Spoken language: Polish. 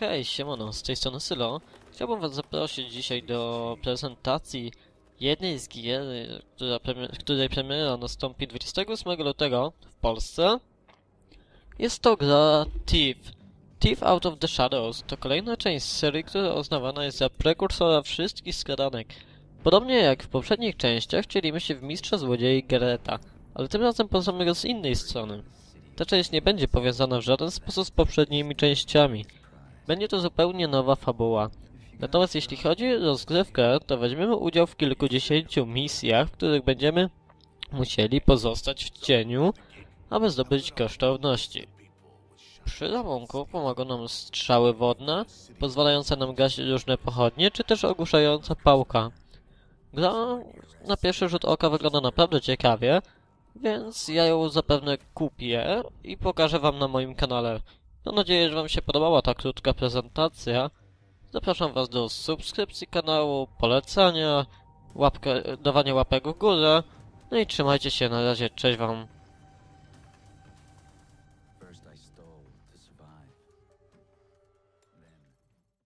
Hej, siemano, z tej strony Sylo. Chciałbym was zaprosić dzisiaj do prezentacji jednej z gier, która premi- której premiera nastąpi 28 lutego w Polsce. Jest to gra Thief. Thief Out of the Shadows to kolejna część serii, która uznawana jest za prekursora wszystkich skradanek. Podobnie jak w poprzednich częściach wcielimy się w mistrza złodziei Gereta, ale tym razem poznamy go z innej strony. Ta część nie będzie powiązana w żaden sposób z poprzednimi częściami. Będzie to zupełnie nowa fabuła. Natomiast jeśli chodzi o rozgrywkę, to weźmiemy udział w kilkudziesięciu misjach, w których będziemy musieli pozostać w cieniu, aby zdobyć kosztowności. Przy rabunku pomogą nam strzały wodne, pozwalające nam gasić różne pochodnie, czy też ogłuszająca pałka. Gra na pierwszy rzut oka wygląda naprawdę ciekawie, więc ja ją zapewne kupię i pokażę wam na moim kanale. Mam nadzieję, że wam się podobała ta krótka prezentacja. Zapraszam was do subskrypcji kanału, polecania, łapkę, dawania łapek w górę. No i trzymajcie się, na razie, cześć wam. First I stole to survive.